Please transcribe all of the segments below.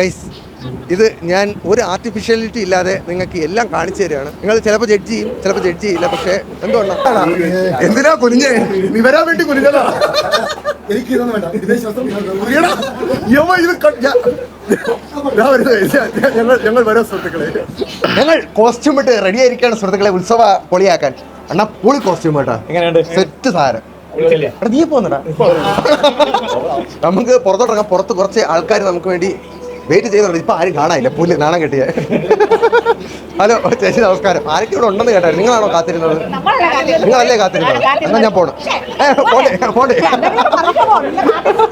Guys ഇത് ഞാൻ ഒരു ആർട്ടിഫിഷ്യാലിറ്റി ഇല്ലാതെ നിങ്ങൾക്ക് എല്ലാം കാണിച്ചു തരികയാണ്. നിങ്ങൾ ചിലപ്പോൾ ജഡ്ജ് ചെയ്യും ചിലപ്പോൾ ജഡ്ജ് ചെയ്യില്ല പക്ഷേ എന്തുകൊണ്ടാണ് എന്തിനാ കുനിഞ്ഞേ? നീ വരാൻ വേണ്ടി കുനിഞ്ഞതാ. എനിക്ക് ഇതൊന്നും വേണ്ട. ഞങ്ങൾ ഞങ്ങൾ വരാം സുഹൃത്തുക്കളെ. ഞങ്ങൾ കോസ്റ്റ്യൂം ഇട്ട് റെഡി ആയിരിക്കാണ് സുഹൃത്തുക്കളെ ഉത്സവ പൊളിയാക്കാൻ. അണ്ണാ പൊളി കോസ്റ്റ്യൂം കേട്ടാ. എങ്ങനെയുണ്ട്? സെറ്റ് സാരം നീ പോന്നടാ. നമുക്ക് പുറത്തോട്ടിറങ്ങാം. പുറത്ത് കുറച്ച് ആൾക്കാർ നമുക്ക് വേണ്ടി വെയിറ്റ് ചെയ്യുന്നുണ്ട് ഇപ്പൊ ആരും കാണാനില്ല. പുല്ല് നാണം കെട്ടിയ. ഹലോ ചേച്ചി നമസ്കാരം. ആരൊക്കെ ഇവിടെ ഉണ്ടെന്ന് കേട്ടോ നിങ്ങളാണോ കാത്തിരുന്നത്? നിങ്ങളല്ലേ കാത്തിരുന്നത്? എന്നാ ഞാൻ പോണം.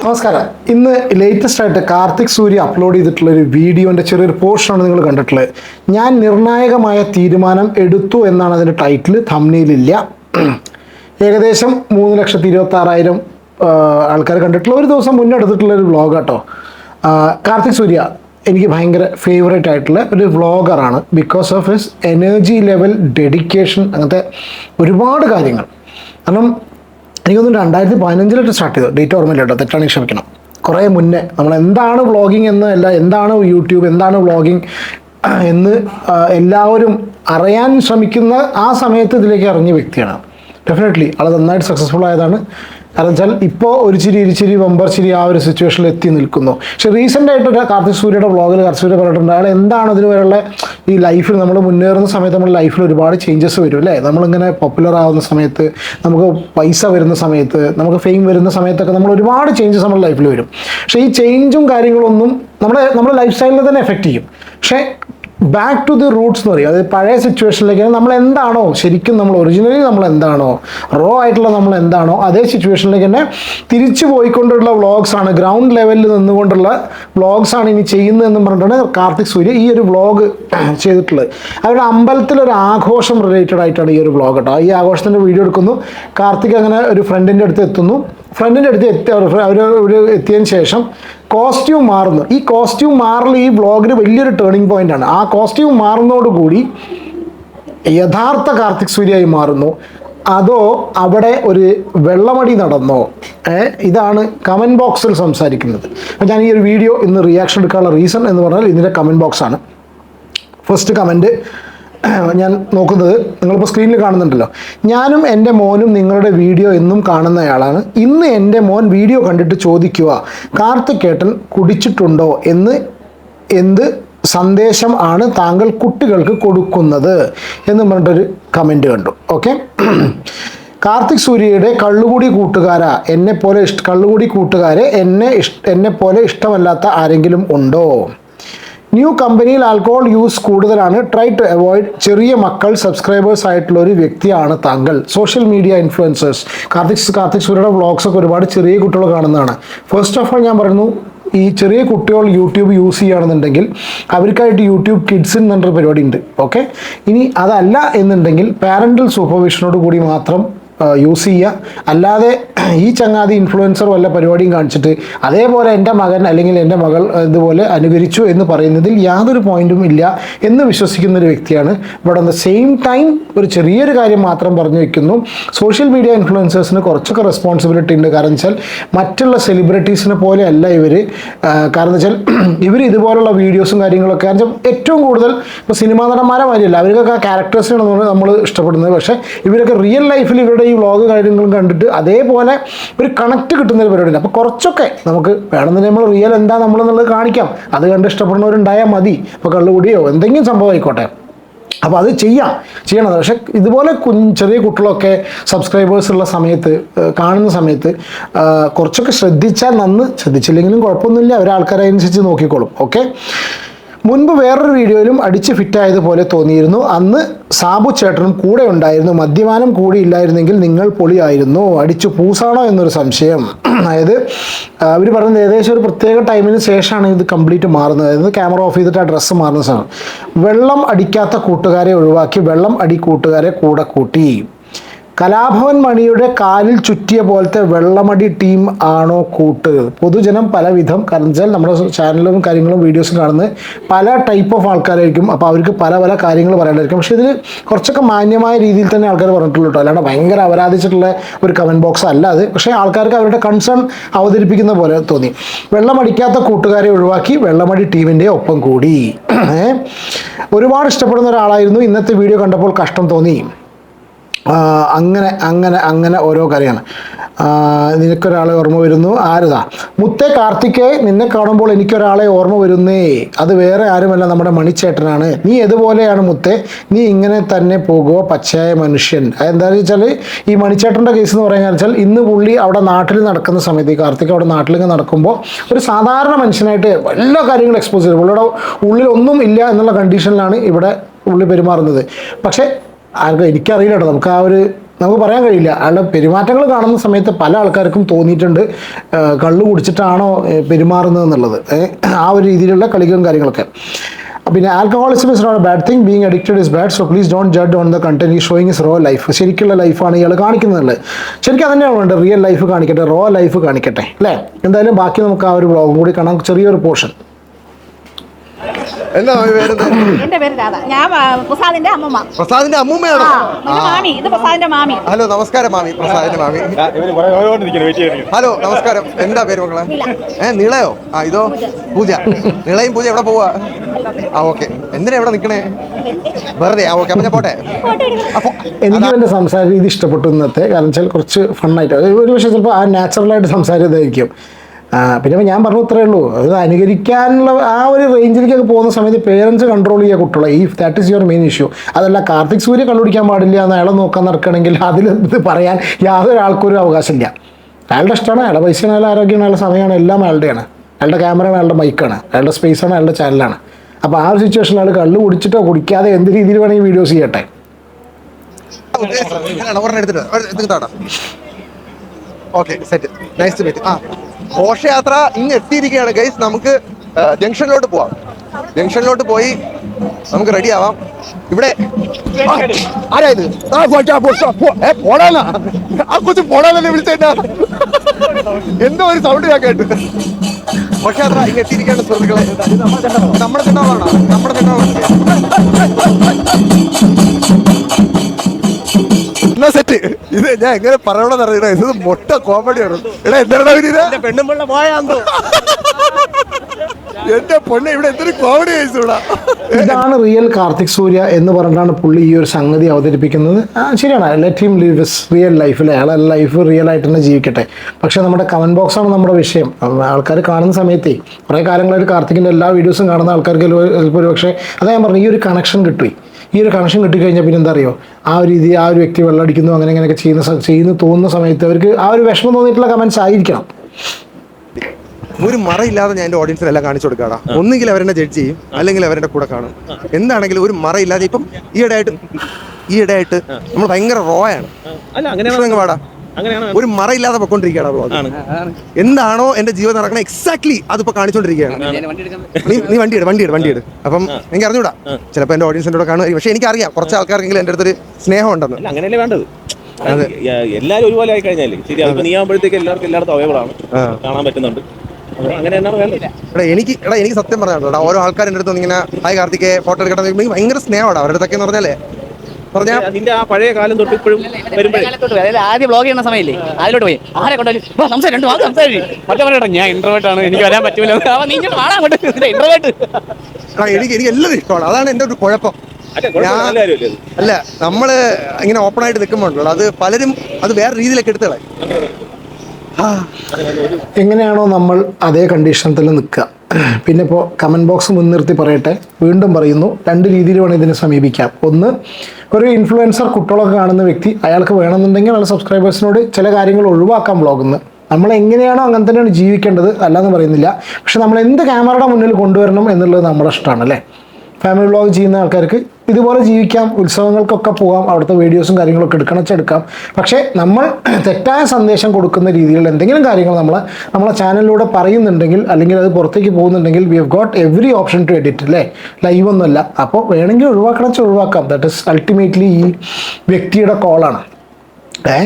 നമസ്കാരം. ഇന്ന് ലേറ്റസ്റ്റ് ആയിട്ട് കാർത്തിക് സൂര്യ അപ്ലോഡ് ചെയ്തിട്ടുള്ള ഒരു വീഡിയോന്റെ ചെറിയൊരു പോർഷൻ ആണ് നിങ്ങൾ കണ്ടിട്ടുള്ളത്. ഞാൻ നിർണായകമായ തീരുമാനം എടുത്തു എന്നാണ് അതിന്റെ ടൈറ്റിൽ തമ്മിലില്ല ഏകദേശം മൂന്ന് ലക്ഷത്തി ഇരുപത്തി ആറായിരം ആൾക്കാർ കണ്ടിട്ടുള്ള ഒരു ദിവസം മുന്നേ എടുത്തിട്ടുള്ള ഒരു വ്ളോഗ് കേട്ടോ കാർത്തിക് സൂര്യ എനിക്ക് ഭയങ്കര ഫേവറേറ്റ് ആയിട്ടുള്ള ഒരു വ്ളോഗറാണ് because of his energy level dedication അങ്ങനത്തെ ഒരുപാട് കാര്യങ്ങൾ. കാരണം തോന്നുന്നു രണ്ടായിരത്തി പതിനഞ്ചിലിട്ട് സ്റ്റാർട്ട് ചെയ്തു. ഡേറ്റ് ഓർമ്മയില്ല കേട്ടോ തെറ്റാണെങ്കിൽ ക്ഷമിക്കണം. കുറേ മുന്നേ നമ്മൾ എന്താണ് വ്ളോഗിങ് എന്ന് അല്ല എന്താണ് യൂട്യൂബ് എന്താണ് വ്ളോഗിങ് എന്ന് എല്ലാവരും അറിയാൻ ശ്രമിക്കുന്ന ആ സമയത്ത് ഇതിലേക്ക് ഇറങ്ങിയ വ്യക്തിയാണ്. ഡെഫിനറ്റ്ലി ആൾ നന്നായിട്ട് സക്സസ്ഫുൾ ആയതാണ്. കാരണം വെച്ചാൽ ഇപ്പോൾ ഒരു ചിരി ഇരിച്ചിരി ബമ്പർ ചിരി ആ ഒരു സിറ്റുവേഷനിൽ എത്തി നിൽക്കുന്നു. പക്ഷേ റീസെന്റ് ആയിട്ട് കാർത്തിക് സൂര്യയുടെ ബ്ലോഗിൽ കാർത്തിക് സൂര്യ പറഞ്ഞിട്ടുണ്ട്. അയാൾ എന്താണ് ഇതിന് വരെയുള്ള ഈ ലൈഫിൽ നമ്മൾ മുന്നേറുന്ന സമയത്ത് നമ്മുടെ ലൈഫിൽ ഒരുപാട് ചേഞ്ചസ് വരും അല്ലേ? നമ്മളിങ്ങനെ പോപ്പുലർ ആവുന്ന സമയത്ത് നമുക്ക് പൈസ വരുന്ന സമയത്ത് നമുക്ക് ഫെയിം വരുന്ന സമയത്തൊക്കെ നമ്മൾ ഒരുപാട് ചേഞ്ചസ് നമ്മുടെ ലൈഫിൽ വരും. പക്ഷേ ഈ ചേഞ്ചും കാര്യങ്ങളൊന്നും നമ്മുടെ നമ്മുടെ ലൈഫ് സ്റ്റൈലിനെ തന്നെ എഫക്റ്റ് ചെയ്യും. പക്ഷേ ബാക്ക് ടു ദി റൂട്ട്സ് എന്ന് പറയും. അതായത് പഴയ സിറ്റുവേഷനിലേക്ക് നമ്മൾ എന്താണോ ശരിക്കും നമ്മൾ ഒറിജിനലി നമ്മൾ എന്താണോ റോ ആയിട്ടുള്ള നമ്മൾ എന്താണോ അതേ സിറ്റുവേഷനിലേക്ക് തന്നെ തിരിച്ചു പോയിക്കൊണ്ടുള്ള വ്ളോഗ്സ് ആണ്. ഗ്രൗണ്ട് ലെവലിൽ നിന്നുകൊണ്ടുള്ള വ്ളോഗ്സ് ആണ് ഇനി ചെയ്യുന്നതെന്ന് പറഞ്ഞിട്ടാണ് കാർത്തിക് സൂര്യ ഈ ഒരു വ്ളോഗ് ചെയ്തിട്ടുള്ളത്. അവരുടെ അമ്പലത്തിലൊരു ആഘോഷം റിലേറ്റഡ് ആയിട്ടാണ് ഈ ഒരു വ്ളോഗ് കേട്ടോ. ഈ ആഘോഷത്തിന്റെ വീഡിയോ എടുക്കുന്നു. കാർത്തിക് അങ്ങനെ ഒരു ഫ്രണ്ടിന്റെ അടുത്ത് എത്തുന്നു. ഫ്രണ്ടിന്റെ അടുത്ത് എത്തി അവർ എത്തിയതിന് ശേഷം കോസ്റ്റ്യൂം മാറുന്നു. ഈ കോസ്റ്റ്യൂം മാറൽ ഈ വ്ളോഗിന് വലിയൊരു ടേണിംഗ് പോയിന്റ് ആണ്. ആ കോസ്റ്റ്യൂം മാറുന്നതോടുകൂടി യഥാർത്ഥ കാർത്തിക് സൂര്യയായി മാറുന്നു. അതോ അവിടെ ഒരു വെള്ളമടി നടന്നോ? ഇതാണ് കമന്റ് ബോക്സിൽ സംസാരിക്കുന്നത്. അപ്പോൾ ഞാൻ ഈ ഒരു വീഡിയോ ഇന്ന് റിയാക്ഷൻ എടുക്കാനുള്ള റീസൺ എന്ന് പറഞ്ഞാൽ ഇതിന്റെ കമന്റ് ബോക്സാണ് ഫസ്റ്റ് കമന്റ് ഞാൻ നോക്കുന്നത് നിങ്ങളിപ്പോൾ സ്ക്രീനിൽ കാണുന്നുണ്ടല്ലോ. ഞാനും എന്റെ മോനും നിങ്ങളുടെ വീഡിയോ എന്നും കാണുന്നയാളാണ്. ഇന്ന് എന്റെ മോൻ വീഡിയോ കണ്ടിട്ട് ചോദിക്കുക കാർത്തികേട്ടൻ കുടിച്ചിട്ടുണ്ടോ എന്ന് എന്ത് സന്ദേശം ആണ് താങ്കൾ കുട്ടികൾക്ക് കൊടുക്കുന്നത്? എന്ന് പറഞ്ഞിട്ടൊരു കമന്റ് കണ്ടു. ഓക്കെ കാർത്തിക് സൂര്യയുടെ കള്ളുകൂടി കൂട്ടുകാരാ. എന്നെ പോലെ ഇഷ്ട കള്ളുകൂടി കൂട്ടുകാരെ എന്നെ ഇഷ് എന്നെ പോലെ ഇഷ്ടമല്ലാത്ത ആരെങ്കിലും ഉണ്ടോ? ന്യൂ കമ്പനിയിൽ ആൽക്കഹോൾ യൂസ് കൂടുതലാണ്. ട്രൈ ടു അവോയ്ഡ് ചെറിയ മക്കൾ സബ്സ്ക്രൈബേഴ്സ് ആയിട്ടുള്ള ഒരു വ്യക്തിയാണ് താങ്കൾ. Social media influencers Karthik Karthik സൂര്യയുടെ വ്ളോഗ്സ് ഒക്കെ ഒരുപാട് ചെറിയ കുട്ടികൾ കാണുന്നതാണ്. ഫസ്റ്റ് ഓഫ് ഓൾ ഞാൻ പറയുന്നു ഈ ചെറിയ കുട്ടികൾ യൂട്യൂബ് യൂസ് ചെയ്യുകയാണെന്നുണ്ടെങ്കിൽ അവർക്കായിട്ട് യൂട്യൂബ് കിഡ്സ് എന്നൊരു പരിപാടി ഉണ്ട് ഓക്കെ ഇനി അതല്ല എന്നുണ്ടെങ്കിൽ പാരന്റൽ സൂപ്പർവിഷനോട് കൂടി മാത്രം യൂസ് ചെയ്യുക അല്ലാതെ ഈ ചങ്ങാതി ഇൻഫ്ലുവൻസർ വല്ല പരിപാടിയും കാണിച്ചിട്ട് അതേപോലെ എന്റെ മകൻ അല്ലെങ്കിൽ എന്റെ മകൾ ഇതുപോലെ അനുകരിച്ചു എന്ന് പറയുന്നതിൽ യാതൊരു പോയിന്റും ഇല്ല എന്ന് വിശ്വസിക്കുന്ന ഒരു വ്യക്തിയാണ്. But at the same time ഒരു ചെറിയൊരു കാര്യം മാത്രം പറഞ്ഞു വെക്കുന്നു. സോഷ്യൽ മീഡിയ ഇൻഫ്ലുവൻസേഴ്സിന് കുറച്ചൊക്കെ റെസ്പോൺസിബിലിറ്റി ഉണ്ട്. കാരണം വെച്ചാൽ മറ്റുള്ള സെലിബ്രിറ്റീസിനെ പോലെ അല്ല ഇവർ കാരണം വെച്ചാൽ ഇവർ ഇതുപോലുള്ള വീഡിയോസും കാര്യങ്ങളൊക്കെ കാരണം ഏറ്റവും കൂടുതൽ ഇപ്പോൾ സിനിമാ നടന്മാരെ മാതിരിയല്ല. അവർക്കൊക്കെ ആ ക്യാരക്ടേഴ്സിനാണ് നമ്മൾ ഇഷ്ടപ്പെടുന്നത്. പക്ഷേ ഇവരൊക്കെ റിയൽ ലൈഫിൽ ഇവരുടെ ഈ വ്ളോഗ് കാര്യങ്ങളും കണ്ടിട്ട് അതേപോലെ ഒരു കണക്ട് കിട്ടുന്ന ഒരു പരിപാടി അപ്പോൾ കുറച്ചൊക്കെ നമുക്ക് വേണമെന്നുണ്ടെങ്കിൽ നമ്മൾ റിയൽ എന്താ നമ്മളെന്നുള്ളത് കാണിക്കാം. അത് കണ്ട് ഇഷ്ടപ്പെടുന്നവരുണ്ടായാൽ മതി. ഇപ്പോൾ കള്ളുകൂടിയോ എന്തെങ്കിലും സംഭവം ആയിക്കോട്ടെ. അപ്പോൾ അത് ചെയ്യാം. ചെയ്യണത് പക്ഷെ ഇതുപോലെ കുഞ്ഞ് ചെറിയ കുട്ടികളൊക്കെ സബ്സ്ക്രൈബേഴ്സ് ഉള്ള സമയത്ത് കാണുന്ന സമയത്ത് കുറച്ചൊക്കെ ശ്രദ്ധിച്ചാൽ നന്ന് ശ്രദ്ധിച്ചില്ലെങ്കിലും കുഴപ്പമൊന്നുമില്ല. അവരാൾക്കാരെ അനുസരിച്ച് നോക്കിക്കോളും. ഓക്കെ മുൻപ് വേറൊരു വീഡിയോയിലും അടിച്ച് ഫിറ്റായതുപോലെ തോന്നിയിരുന്നു. അന്ന് സാബു ചേട്ടനും കൂടെ ഉണ്ടായിരുന്നു. മദ്യപാനം കൂടി ഇല്ലായിരുന്നെങ്കിൽ നിങ്ങൾ പൊളിയായിരുന്നു. അടിച്ചു പൂസാണോ എന്നൊരു സംശയം. അതായത് അവർ പറയുന്നത് ഏകദേശം ഒരു പ്രത്യേക ടൈമിന് ശേഷമാണ് ഇത് കംപ്ലീറ്റ് മാറുന്നത്. അതായത് ക്യാമറ ഓഫ് ചെയ്തിട്ട് ആ ഡ്രസ്സ് മാറുന്ന സാധനം. വെള്ളം അടിക്കാത്ത കൂട്ടുകാരെ ഒഴിവാക്കി വെള്ളം അടി കൂട്ടുകാരെ കൂടെ കൂട്ടി. കലാഭവൻ മണിയുടെ കാലിൽ ചുറ്റിയ പോലത്തെ വെള്ളമടി ടീം ആണോ കൂട്ട്? പൊതുജനം പലവിധം കാരണം നമ്മുടെ ചാനലും കാര്യങ്ങളും വീഡിയോസും കാണുന്ന പല ടൈപ്പ് ഓഫ് ആൾക്കാരായിരിക്കും. അപ്പോൾ അവർക്ക് പല പല കാര്യങ്ങൾ പറയാനായിരിക്കും പക്ഷേ ഇതിൽ കുറച്ചൊക്കെ മാന്യമായ രീതിയിൽ തന്നെ ആൾക്കാർ പറഞ്ഞിട്ടുള്ളൂ കേട്ടോ. അല്ലാണ്ട് ഭയങ്കര അപരാധിച്ചിട്ടുള്ള ഒരു കമന്റ് ബോക്സ് അല്ല അത്. പക്ഷേ ആൾക്കാർക്ക് അവരുടെ കൺസേൺ അവതരിപ്പിക്കുന്ന പോലെ തോന്നി. വെള്ളമടിക്കാത്ത കൂട്ടുകാരെ ഒഴിവാക്കി വെള്ളമടി ടീമിന്റെ ഒപ്പം കൂടി. ഒരുപാട് ഇഷ്ടപ്പെടുന്ന ഒരാളായിരുന്നു. ഇന്നത്തെ വീഡിയോ കണ്ടപ്പോൾ കഷ്ടം തോന്നി. അങ്ങനെ അങ്ങനെ അങ്ങനെ ഓരോ കാര്യമാണ് നിനക്കൊരാളെ ഓർമ്മ വരുന്നു. ആരുതാ? മുത്തേ കാർത്തികേ നിന്നെ കാണുമ്പോൾ എനിക്കൊരാളെ ഓർമ്മ വരുന്നേ. അത് വേറെ ആരുമല്ല നമ്മുടെ മണിച്ചേട്ടനാണ്. നീ എതുപോലെയാണ് മുത്തേ? നീ ഇങ്ങനെ തന്നെ പോകുമോ പച്ചയായ മനുഷ്യൻ? എന്താണെന്ന് വെച്ചാൽ ഈ മണിച്ചേട്ടന്റെ കേസ് എന്ന് പറയുന്നത് വെച്ചാൽ ഇന്ന് പുള്ളി അവിടെ നാട്ടിൽ നടക്കുന്ന സമയത്ത് ഈ കാർത്തിക് അവിടെ നാട്ടിലിങ്ങനെ നടക്കുമ്പോൾ ഒരു സാധാരണ മനുഷ്യനായിട്ട് എല്ലാ കാര്യങ്ങളും എക്സ്പോസ് ചെയ്തു. പുള്ളിയുടെ ഉള്ളിൽ ഒന്നും ഇല്ല എന്നുള്ള കണ്ടീഷനിലാണ് ഇവിടെ പുള്ളി പെരുമാറുന്നത്. പക്ഷേ ആർക്കും എനിക്കറിയില്ല കേട്ടോ. നമുക്ക് ആ ഒരു നമുക്ക് പറയാൻ കഴിയില്ല. അയാളുടെ പെരുമാറ്റങ്ങൾ കാണുന്ന സമയത്ത് പല ആൾക്കാർക്കും തോന്നിയിട്ടുണ്ട് കള്ളു കുടിച്ചിട്ടാണോ പെരുമാറുന്നത് എന്നുള്ളത്. ആ ഒരു രീതിയിലുള്ള കളികളും കാര്യങ്ങളൊക്കെ. പിന്നെ alcoholism is not bad thing being addicted is bad so please don't judge on the content ഈ ഷോയിങ് ഇസ് റോ ലൈഫ് ശരിക്കുള്ള ലൈഫാണ് ഇയാൾ കാണിക്കുന്നത് ശരിക്കും അതന്നെയാണ് വേണ്ടത്? റിയൽ ലൈഫ് കാണിക്കട്ടെ റോ ലൈഫ് കാണിക്കട്ടെ അല്ലേ? എന്തായാലും ബാക്കി നമുക്ക് ആ ഒരു ബ്ലോഗും കൂടി കാണാം. ചെറിയൊരു പോർഷൻ എന്താ പേരെന്താ എന്റെ പേര് രാധ. ഞാൻ പ്രസാദിന്റെ അമ്മമ്മ. പ്രസാദിന്റെ അമ്മൂമ്മയാണോ? ആ മാമി. ഇത് പ്രസാദിന്റെ മാമി. ഹലോ നമസ്കാരം മാമി. പ്രസാദിന്റെ മാമി. ഹലോ നമസ്കാരം. എന്താ പേര് മക്കളെ? ഏ നിളയോ? ആ ഇതോ പൂജ. നിളയും പൂജ എവിടെ പോവാ? ആ ഓക്കെ. എന്തിനാ എവിടെ നിക്കണേ? വെറുതെ. ആ ഓക്കെ അപ്പൊ ഞാൻ പോട്ടെ. അപ്പൊ എനിക്ക് എന്റെ സംസാര രീതി ഇഷ്ടപ്പെട്ടു ഇന്നത്തെ. കാരണം വെച്ചാൽ കുറച്ച് ഫണ്ണായിട്ട് ഒരു പക്ഷേ ചിലപ്പോൾ ആ നാച്ചുറലായിട്ട് സംസാരിച്ചതായിരിക്കും. പിന്നെ ഞാൻ പറഞ്ഞു ഇത്രയേ ഉള്ളൂ. അത് അനുകരിക്കാനുള്ള ആ ഒരു റേഞ്ചിലേക്കൊക്കെ പോകുന്ന സമയത്ത് പേരൻസ് കൺട്രോൾ ചെയ്യുക കുട്ടികളെ. ഈ that is your main issue അതല്ല കാർത്തിക് സൂര്യ കണ്ടുപിടിക്കാൻ പാടില്ല എന്ന് അയാളെ നോക്കാൻ നടക്കണമെങ്കിൽ അതിൽ ഇത് പറയാൻ യാതൊരു ആൾക്കൊരു അവകാശമില്ല. അയാളുടെ ഇഷ്ടമാണ്. അയാളുടെ പൈസയാണ് അയാളുടെ ആരോഗ്യമാണ് അയാളുടെ സമയമാണ് എല്ലാം അയാളുടെയാണ്. അയാളുടെ ക്യാമറയാണ് അയാളുടെ മൈക്കാണ് അയാളുടെ സ്പേസാണ് അയാളുടെ ചാനലാണ് അപ്പോൾ ആ ഒരു സിറ്റുവേഷനിൽ അയാൾ കള്ളു കുടിച്ചിട്ടോ കുടിക്കാതെ എന്ത് രീതിയിൽ വേണമെങ്കിൽ വീഡിയോസ് ചെയ്യട്ടെ? Okay set nice to meet ആ. ഘോഷയാത്ര ഇങ്ങ് എത്തിയിരിക്കുകയാണ്. ഗൈസ് നമുക്ക് ജംഗ്ഷനിലോട്ട് പോവാം. ജംഗ്ഷനിലോട്ട് പോയി നമുക്ക് റെഡി ആവാം. ഇവിടെ ആ, എന്തോ ഒരു സൗണ്ട് ഞാൻ കേട്ടു. പക്ഷെ അത്ര ഇങ്ങനെ എത്തിയിരിക്കേണ്ട സുഹൃത്തുക്കളെ നമ്മുടെ ചെണ്ടാവാണോ നമ്മുടെ ചെണ്ടാവാണ് സെറ്റ്. ഇത് ഞാൻ എങ്ങനെ പറയണമെന്ന് അറിയണ ഇത് മൊട്ട കോമഡി ആണ്. എടാ എന്താണ് ഇത് പെണ്ണുമ്പിള്ള പോയാന്തോ എന്റെ പൊണ്ണ ഇവിടെ എന്തൊരു കോമഡി കഴിച്ചൂടാ ഇതാണ് റിയൽ കാർത്തിക് സൂര്യ എന്ന് പറഞ്ഞാണ് പുള്ളി ഈ ഒരു സംഗതി അവതരിപ്പിക്കുന്നത്. ആ, ശരിയാണ്. Let him live is real ലൈഫിൽ അയാളെ ലൈഫ് റിയൽ ആയിട്ട് തന്നെ ജീവിക്കട്ടെ. പക്ഷെ നമ്മുടെ കമന്റ് ബോക്സാണ് നമ്മുടെ വിഷയം. ആൾക്കാർ കാണുന്ന സമയത്തേ കുറേ കാലങ്ങളായിട്ട് കാർത്തിക്കിന്റെ എല്ലാ വീഡിയോസും കാണുന്ന ആൾക്കാർക്ക് ചിലപ്പോൾ ഒരു പക്ഷേ അതാ ഞാൻ പറഞ്ഞു ഈ ഒരു കണക്ഷൻ കിട്ടി ഈ ഒരു കണക്ഷൻ കിട്ടിക്കഴിഞ്ഞാൽ പിന്നെ എന്താ അറിയോ ആ ഒരു രീതി ആ ഒരു വ്യക്തി വെള്ളമടിക്കുന്നു അങ്ങനെ അങ്ങനെയൊക്കെ ചെയ്യുന്ന ചെയ്യുന്നു തോന്നുന്ന സമയത്ത് അവർക്ക് ആ ഒരു വിഷമം തോന്നിയിട്ടുള്ള കമൻസ് ആയിരിക്കണം. ഒരു മറയില്ലാതെ ഞാൻ എന്റെ ഓഡിയൻസിനെല്ലാം കാണിച്ചു കൊടുക്കാടാ. ഒന്നുകിൽ അവരെന്നെ ജഡ്ജ് ചെയ്യും അല്ലെങ്കിൽ അവരുടെ കൂടെ കാണും. എന്താണെങ്കിലും ഒരു മറയില്ലാതെ ഇപ്പം ഈയിടെയായിട്ട് ഈയിടെയായിട്ട് നമ്മൾ ഭയങ്കര റോ ആണ്. അല്ല അങ്ങനെ പാടാ. അങ്ങനെയാണ് ഒരു മറയില്ലാതെ പൊക്കോണ്ടിരിക്കുകയാണ് ബ്ലോഗ് ആണ്. എന്താണോ എന്റെ ജീവിതം നടക്കണത് എക്സാക്ട്ലി അതിപ്പോ കാണിച്ചോണ്ടിരിക്കുകയാണ്. നീ നീ വണ്ടി എടു വണ്ടി എടു വണ്ടി എടു. അപ്പം എനിക്ക് അറിഞ്ഞൂടാ. ചിലപ്പോൾ എന്റെ ഓഡിയൻസിന്റെ കൂടെ കാണുമായിരിക്കും. പക്ഷെ എനിക്കറിയാം കുറച്ച് ആൾക്കാർക്കെങ്കിലും എന്റെ അടുത്തൊരു സ്നേഹം ഉണ്ടെന്ന്. അല്ല അങ്ങനെയല്ലേ വേണ്ടത്? എല്ലാരും ഒരുപോലെ ആയി കഴിഞ്ഞാലേ ശരി അതിപ്പോ നീ ആകുമ്പോഴത്തേക്ക് എല്ലാവർക്കും എല്ലായിടത്തും അവൈലബിളാണ് ആണ്. കാണാൻ പറ്റുന്നുണ്ട്. എടാ എനിക്ക് എടാ എനിക്ക് സത്യം പറഞ്ഞാൽ ഓരോ ആൾക്കാരുടെ അടുത്തൊന്നും ഇങ്ങനെ ഹായ് കാർത്തികേ ഫോട്ടോ എടുക്കട്ടെ എനിക്ക് ഭയങ്കര സ്നേഹമാണ് അവരുടെ അടുത്തൊക്കെ എന്ന് പറഞ്ഞാലേ. നിന്റെ ആ പഴയ കാലം തൊട്ട് ഇപ്പോഴും വരുമ്പോഴേ. അതായത് ആദ്യം ബ്ലോഗ് ചെയ്യുന്ന സമയമില്ലേ? അതിലോട്ട് പോയി. ആരെ കൊണ്ടുപോയി സംസാരം രണ്ട് വാക്ക് സംസാരിച്ചു മറ്റേ പറയട്ടെ ഞാൻ ഇന്റർവേർട്ട് ആണ് എനിക്ക് വരാൻ പറ്റൂല. നീ വാടാ അങ്ങോട്ട്. ഇന്റർവേർട്ട് എനിക്ക് എനിക്ക് എല്ലാം ഇഷ്ടമാണ്. അതാണ് എന്റെ ഒരു കുഴപ്പം. അല്ല നമ്മൾ ഇങ്ങനെ ഓപ്പൺ ആയിട്ട് നിൽക്കുമ്പോഴല്ലോ അത് പലരും അത് വേറെ രീതിയിലൊക്കെ എടുത്തളെ എങ്ങനെയാണോ നമ്മൾ അതേ കണ്ടീഷനിൽ നിൽക്കുക. പിന്നെ ഇപ്പോൾ കമന്റ് ബോക്സ് മുൻനിർത്തി പറയട്ടെ. വീണ്ടും പറയുന്നു രണ്ട് രീതിയിൽ വേണം ഇതിനെ സമീപിക്കാം. ഒന്ന് ഒരു ഇൻഫ്ലുവൻസർ കുട്ടികളൊക്കെ കാണുന്ന വ്യക്തി അയാൾക്ക് വേണമെന്നുണ്ടെങ്കിൽ അയാൾ സബ്സ്ക്രൈബേഴ്സിനോട് ചില കാര്യങ്ങൾ ഒഴിവാക്കാം ബ്ലോഗിന്ന് നമ്മൾ എങ്ങനെയാണോ അങ്ങനെ തന്നെയാണ് ജീവിക്കേണ്ടത് അല്ലാന്ന് പറയുന്നില്ല. പക്ഷെ നമ്മൾ എന്ത് ക്യാമറയുടെ മുന്നിൽ കൊണ്ടുവരണം എന്നുള്ളത് നമ്മുടെ ഇഷ്ടമാണ് അല്ലേ? ഫാമിലി ബ്ലോഗ് ചെയ്യുന്ന ആൾക്കാർക്ക് ഇതുപോലെ ജീവിക്കാം ഉത്സവങ്ങൾക്കൊക്കെ പോകാം അവിടുത്തെ വീഡിയോസും കാര്യങ്ങളൊക്കെ എടുക്കണം എടുക്കാം. പക്ഷേ നമ്മൾ തെറ്റായ സന്ദേശം കൊടുക്കുന്ന രീതിയിലുള്ള എന്തെങ്കിലും കാര്യങ്ങൾ നമ്മൾ നമ്മളെ ചാനലിലൂടെ പറയുന്നുണ്ടെങ്കിൽ അല്ലെങ്കിൽ അത് പുറത്തേക്ക് പോകുന്നുണ്ടെങ്കിൽ we have got every option to edit അല്ലേ? ലൈവ് ഒന്നുമല്ല. അപ്പോൾ വേണമെങ്കിൽ ഒഴിവാക്കണം വെച്ചാൽ ഒഴിവാക്കാം. ദാറ്റ് ഇസ് അൾട്ടിമേറ്റ്ലി ഈ വ്യക്തിയുടെ കോളാണ് ഏ?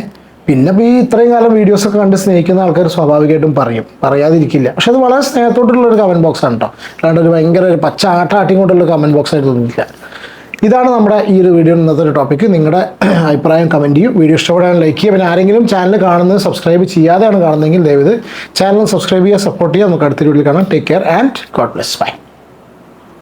പിന്നെ ഈ ഇത്രയും കാലം വീഡിയോസൊക്കെ കണ്ട് സ്നേഹിക്കുന്ന ആൾക്കാർ സ്വാഭാവികമായിട്ടും പറയും. പറയാതിരിക്കില്ല. പക്ഷെ അത് വളരെ സ്നേഹത്തോട്ടുള്ള ഒരു കമന്റ് ബോക്സാണ് കേട്ടോ അല്ലാണ്ട് ഒരു ഭയങ്കര ഒരു പച്ച ആട്ടാട്ടിയും കൊണ്ടുള്ള കമന്റ് ബോക്സ് ആയിട്ട് തോന്നിയില്ല ഇതാണ് നമ്മുടെ ഈ ഒരു വീഡിയോ ഇന്നത്തെ ഒരു ടോപ്പിക്ക് നിങ്ങളുടെ അഭിപ്രായം കമന്റ് ചെയ്യും. വീഡിയോ ഇഷ്ടപ്പെടാൻ ലൈക്ക് ചെയ്യുക. പിന്നെ ആരെങ്കിലും ചാനൽ കാണുന്നത് സബ്സ്ക്രൈബ് ചെയ്യാതെയാണ് കാണുന്നതെങ്കിൽ ദയവ് ചാനൽ സബ്സ്ക്രൈബ് ചെയ്യുക സപ്പോർട്ട് ചെയ്യുക. നമുക്ക് അടുത്ത വീഡിയോയിൽ കാണാം. Take care and God bless bye